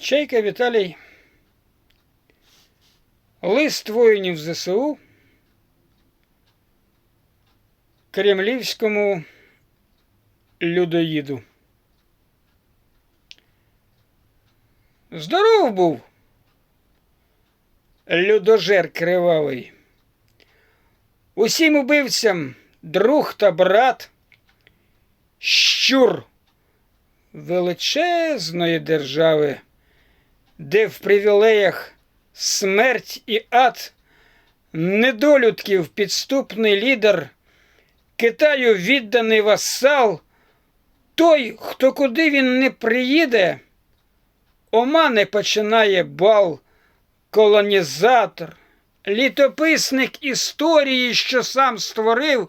Чайка Віталій. Лист воїнів ЗСУ Кремлівському людоїду. Здоров був людожер кривавий. Усім убивцям друг та брат, щур величезної держави, де в привілеях смерть і ад, недолюдків підступний лідер, Китаю відданий васал, той, хто куди він не приїде, омане починає бал, колонізатор, літописник історії, що сам створив,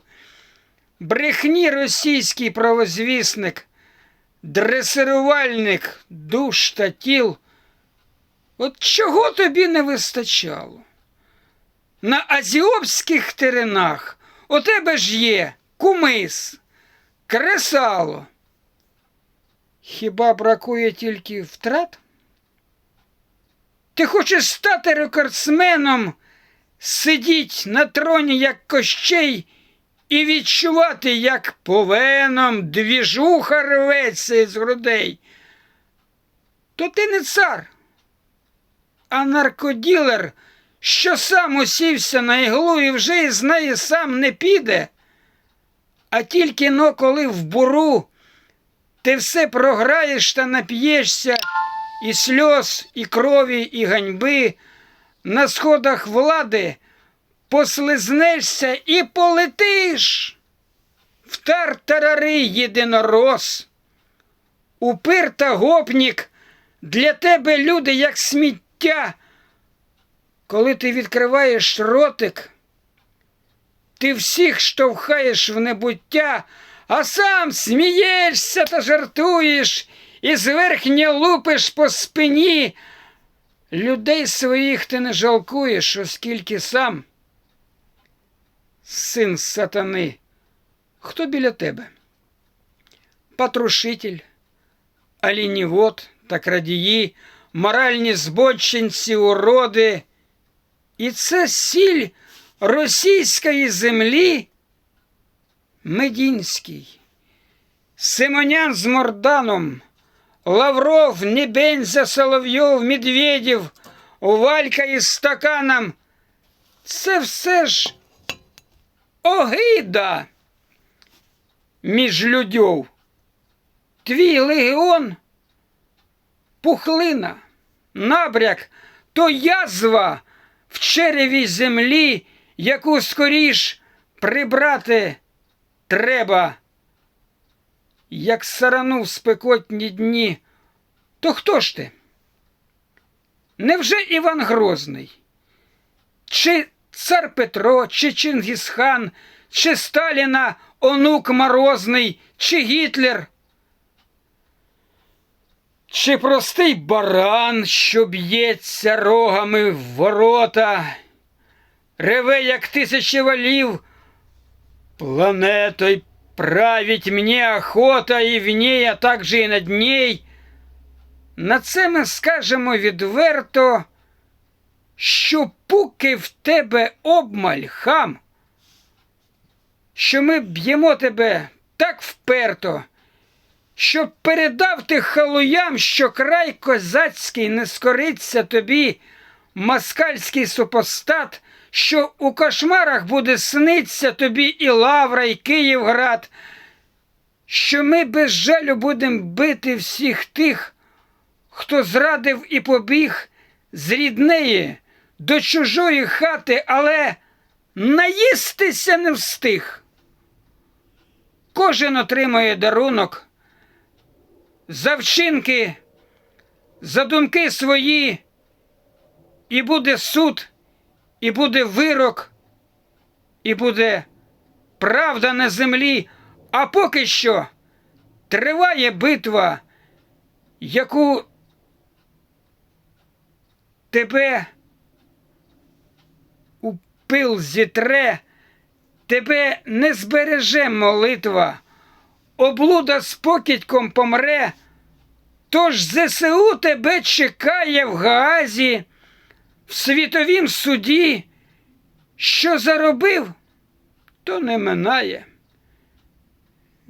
брехні російський правозвісник, дресирувальник душ та тіл. От чого тобі не вистачало? На азіопських теренах у тебе ж є кумис, кресало. Хіба бракує тільки втрат? Ти хочеш стати рекордсменом, сидіть на троні, як кощей, і відчувати, як повеном двіжуха рветься із грудей. То ти не цар, а наркоділер, що сам усівся на іглу і вже із неї сам не піде. А тільки но коли в буру ти все програєш та нап'єшся і сльоз, і крові, і ганьби, на сходах влади послизнешся і полетиш в тартарари єдинорос. Упир та гопнік для тебе люди, як сміття. Коли ти відкриваєш ротик, ти всіх штовхаєш в небуття, а сам смієшся та жартуєш і зверхня лупиш по спині. Людей своїх ти не жалкуєш, оскільки сам син сатани. Хто біля тебе? Патрушитель, алінівод та крадії, моральні збочинці, уроди. І це сіль російської землі Медінський, Симонян з Морданом, Лавров, Небензя, Соловйов, Медведєв, Валька із стаканом. Це все ж огида між людьов. Твій легіон пухлина, набряк, то язва в череві землі, яку скоріш прибрати треба. Як сарану в спекотні дні, то хто ж ти? Невже Іван Грозний? Чи цар Петро, чи Чингісхан, чи Сталіна онук Морозний, чи Гітлер? Чи простий баран, що б'ється рогами в ворота, реве, як тисячі валів, планетой править мне охота і в ней, а також і над ней. На це ми скажемо відверто, що поки в тебе обмаль хам, що ми б'ємо тебе так вперто, щоб передав ти халуям, що край козацький не скориться тобі, москальський супостат, що у кошмарах буде сниться тобі і Лавра, і Київград, що ми без жалю будемо бити всіх тих, хто зрадив і побіг з ріднеї до чужої хати, але наїстися не встиг. Кожен отримує дарунок за вчинки, за думки свої, і буде суд, і буде вирок, і буде правда на землі, а поки що триває битва, яку тебе у пил зітре, тебе не збереже молитва, облуда з покидьком помре, Тож ЗСУ тебе чекає в Гаазі, в світовім суді, що заробив, то не минає.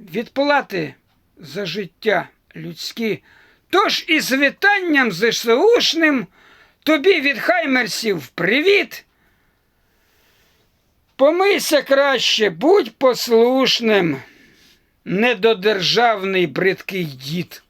Відплати за життя людські. Тож із вітанням ЗСУшним тобі від хаймерсів привіт. Помийся краще, будь послушним, недодержавний бридкий дід.